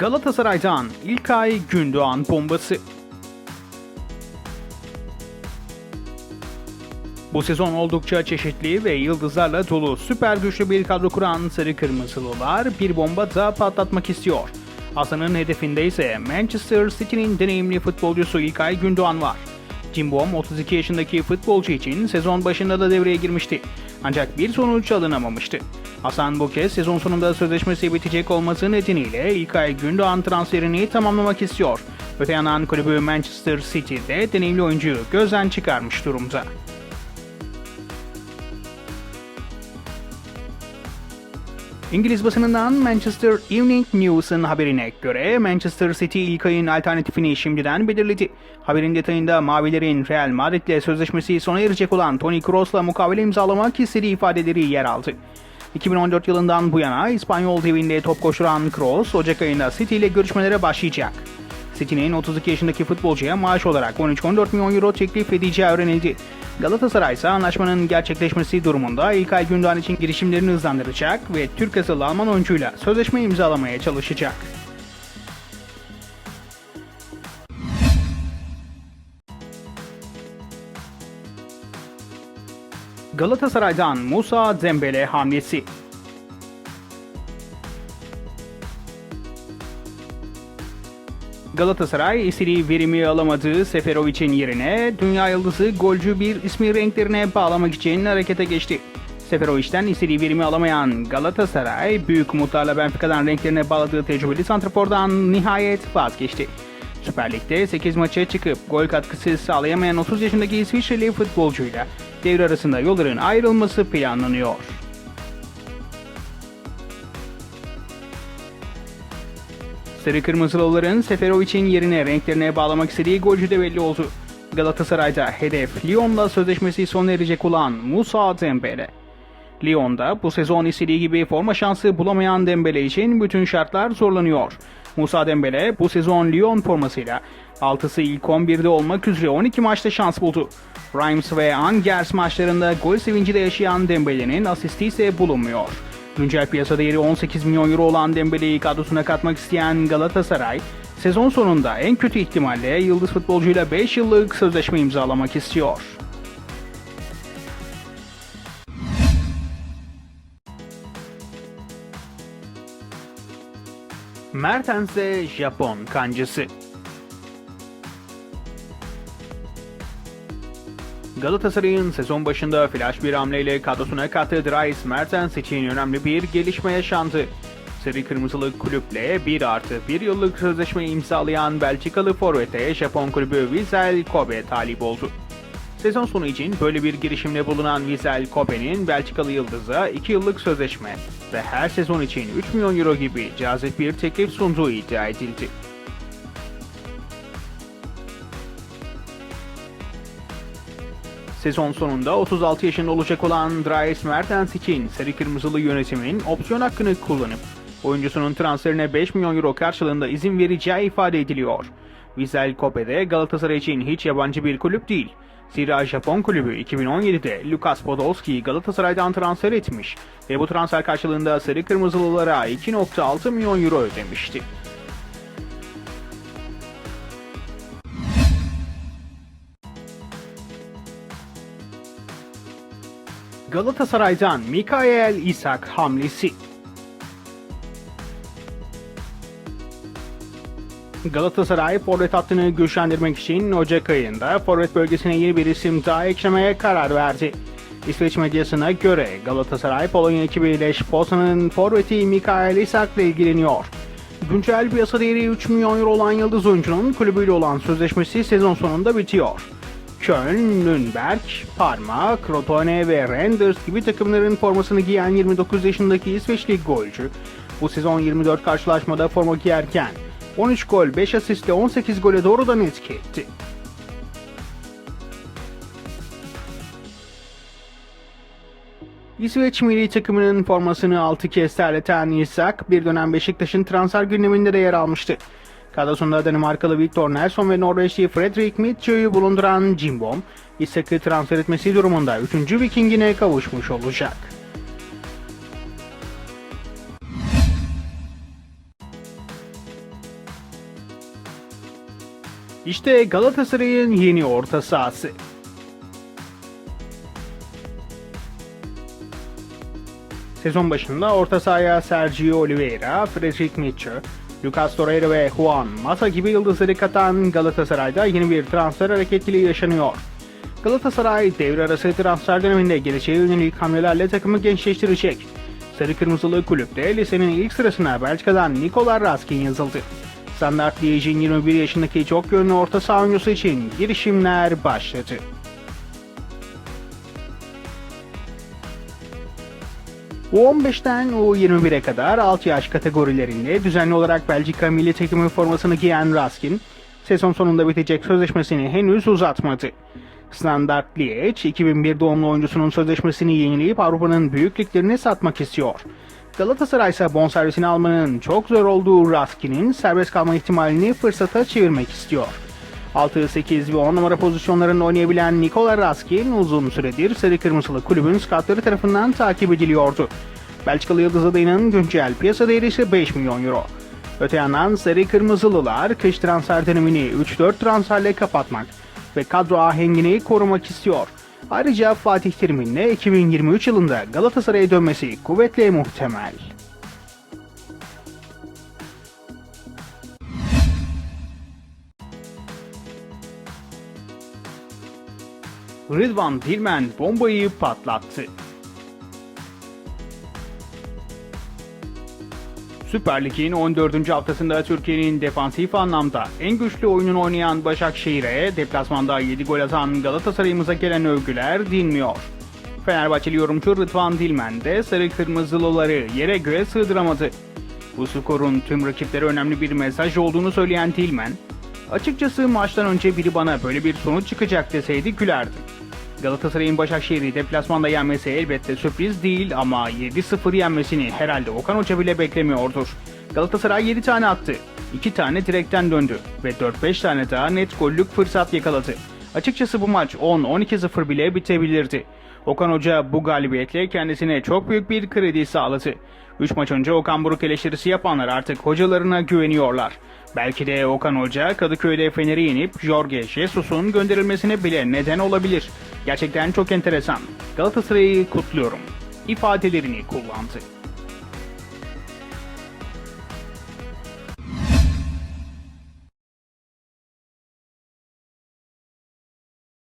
Galatasaray'dan İlkay Gündoğan bombası. Bu sezon oldukça çeşitli ve yıldızlarla dolu süper güçlü bir kadro kuran Sarı Kırmızılılar bir bomba da patlatmak istiyor. Hasan'ın hedefinde ise Manchester City'nin deneyimli futbolcusu İlkay Gündoğan var. Cimbom 32 yaşındaki futbolcu için sezon başında da devreye girmişti. Ancak bir sonuç alınamamıştı. Hasan bu kez sezon sonunda sözleşmesi bitecek olması nedeniyle İlkay Gündoğan transferini tamamlamak istiyor. Öte yandan kulübü Manchester City'de deneyimli oyuncuyu gözden çıkarmış durumda. İngiliz basınından Manchester Evening News'ın haberine göre Manchester City ilk ayın alternatifini şimdiden belirledi. Haberin detayında Mavilerin Real Madrid'le sözleşmesi sona erecek olan Toni Kroos'la mukavele imzalamak istediği ifadeleri yer aldı. 2014 yılından bu yana İspanyol devinde top koşturan Kroos, Ocak ayında City ile görüşmelere başlayacak. City'nin 32 yaşındaki futbolcuya maaş olarak 13-14 milyon euro teklif edeceği öğrenildi. Galatasaray ise anlaşmanın gerçekleşmesi durumunda İlkay Gündoğan için girişimlerini hızlandıracak ve Türk asıllı Alman oyuncuyla sözleşme imzalamaya çalışacak. Galatasaray'dan Musa Dembele hamlesi Galatasaray istediği verimi alamadığı Seferovic'in yerine dünya yıldızı golcü bir ismi renklerine bağlamak için harekete geçti. Seferovic'den istediği verimi alamayan Galatasaray büyük umutlarla Benfica'dan renklerine bağladığı tecrübeli santrafordan nihayet vazgeçti. Süper Lig'de 8 maça çıkıp gol katkısı sağlayamayan 30 yaşındaki İsviçreli futbolcuyla devre arasında yolların ayrılması planlanıyor. Sarı Kırmızılıların Seferovic'in yerine renklerine bağlamak istediği golcü de belli oldu. Galatasaray'da hedef Lyon'la sözleşmesi sona erecek olan Musa Dembele. Lyon'da bu sezon istediği gibi forma şansı bulamayan Dembele için bütün şartlar zorlanıyor. Musa Dembele bu sezon Lyon formasıyla 6'sı ilk 11'de olmak üzere 12 maçta şans buldu. Reims ve Angers maçlarında gol sevinci de yaşayan Dembele'nin asisti ise bulunmuyor. Güncel piyasa değeri 18 milyon euro olan Dembele'yi kadrosuna katmak isteyen Galatasaray, sezon sonunda en kötü ihtimalle yıldız futbolcuyla 5 yıllık sözleşme imzalamak istiyor. Mertens'e Japon kancısı. Galatasaray'ın sezon başında flash bir hamleyle kadrosuna kattığı Dries Mertens için önemli bir gelişme yaşandı. Sarı Kırmızılı kulüple 1 artı 1 yıllık sözleşme imzalayan Belçikalı forvete Japon kulübü Vissel Kobe talip oldu. Sezon sonu için böyle bir girişimde bulunan Vissel Kobe'nin Belçikalı Yıldız'a 2 yıllık sözleşme ve her sezon için 3 milyon euro gibi cazip bir teklif sunduğu iddia edildi. Sezon sonunda 36 yaşında olacak olan Dries Mertens için Sarı Kırmızılı yönetimin opsiyon hakkını kullanıp oyuncusunun transferine 5 milyon euro karşılığında izin vereceği ifade ediliyor. Vissel Kobe de Galatasaray için hiç yabancı bir kulüp değil. Zira Japon kulübü 2017'de Lukas Podolski'yi Galatasaray'dan transfer etmiş ve bu transfer karşılığında Sarı Kırmızılılara 2.6 milyon euro ödemişti. Galatasaray'dan Mikael Isak hamlesi. Galatasaray forvet hattını güçlendirmek için Ocak ayında forvet bölgesine yeni bir isim daha eklemeye karar verdi. İsveç medyasına göre Galatasaray Polonya ekibi Lech Pozan'ın forveti Mikael Isak ile ilgileniyor. Güncel piyasa değeri 3 milyon euro olan yıldız oyuncunun kulübüyle olan sözleşmesi sezon sonunda bitiyor. Köln, Nürnberg, Parma, Crotone ve Randers gibi takımların formasını giyen 29 yaşındaki İsveçli golcü bu sezon 24 karşılaşmada forma giyerken 13 gol, 5 asistle 18 gole doğrudan etki etti. İsveç milli takımının formasını 6 kez terleten Isak bir dönem Beşiktaş'ın transfer gündeminde de yer almıştı. Kadrosunda Danimarkalı Victor Nelson ve Norveçli Fredrik Mitchell'ı bulunduran Jimbom, Isak'ı transfer etmesi durumunda 3. Viking'ine kavuşmuş olacak. İşte Galatasaray'ın yeni orta sahası. Sezon başında orta sahaya Sergio Oliveira, Friedrich Mitchell, Lucas Torreira ve Juan Mata gibi yıldızları katan Galatasaray'da yeni bir transfer hareketliliği yaşanıyor. Galatasaray devre arası transfer döneminde geleceğe yönelik hamlelerle takımı gençleştirecek. Sarı Kırmızılı kulüpte lisenin ilk sırasına Belçika'dan Nikola Raskin yazıldı. Standart Liège'in 21 yaşındaki çok yönlü orta saha oyuncusu için girişimler başladı. U15'ten U21'e kadar alt yaş kategorilerinde düzenli olarak Belçika milli takımı formasını giyen Raskin, sezon sonunda bitecek sözleşmesini henüz uzatmadı. Standard Liège, 2001 doğumlu oyuncusunun sözleşmesini yenileyip Avrupa'nın büyük liglerine satmak istiyor. Galatasaray ise bonservisini almanın çok zor olduğu Raskin'in serbest kalma ihtimalini fırsata çevirmek istiyor. 6, 8 ve 10 numara pozisyonlarında oynayabilen Nikola Raskin uzun süredir Sarı Kırmızılı kulübün skatları tarafından takip ediliyordu. Belçikalı Yıldız adayının güncel piyasa değeri ise 5 milyon euro. Öte yandan Sarı Kırmızılılar kış transfer dönemini 3-4 transferle kapatmak ve kadro ahengini korumak istiyor. Ayrıca Fatih Terim'in de 2023 yılında Galatasaray'a dönmesi kuvvetle muhtemel. Rıdvan Dilmen bombayı patlattı. Süper Lig'in 14. haftasında Türkiye'nin defansif anlamda en güçlü oyununu oynayan Başakşehir'e deplasmanda 7 gol atan Galatasaray'ımıza gelen övgüler dinmiyor. Fenerbahçeli yorumcu Rıdvan Dilmen de sarı kırmızılıları yere göğe sığdıramadı. Bu skorun tüm rakiplere önemli bir mesaj olduğunu söyleyen Dilmen, açıkçası maçtan önce biri bana böyle bir sonuç çıkacak deseydi gülerdim. Galatasaray'ın Başakşehir'i deplasmanda yenmesi elbette sürpriz değil ama 7-0 yenmesini herhalde Okan Hoca bile beklemiyordur. Galatasaray 7 tane attı, 2 tane direkten döndü ve 4-5 tane daha net gollük fırsat yakaladı. Açıkçası bu maç 10-12-0 bile bitebilirdi. Okan Hoca bu galibiyetle kendisine çok büyük bir kredi sağladı. 3 maç önce Okan Buruk eleştirisi yapanlar artık hocalarına güveniyorlar. Belki de Okan Hoca Kadıköy'de Fener'i yenip Jorge Jesus'un gönderilmesine bile neden olabilir. Gerçekten çok enteresan. Galatasaray'ı kutluyorum. ifadelerini kullandı.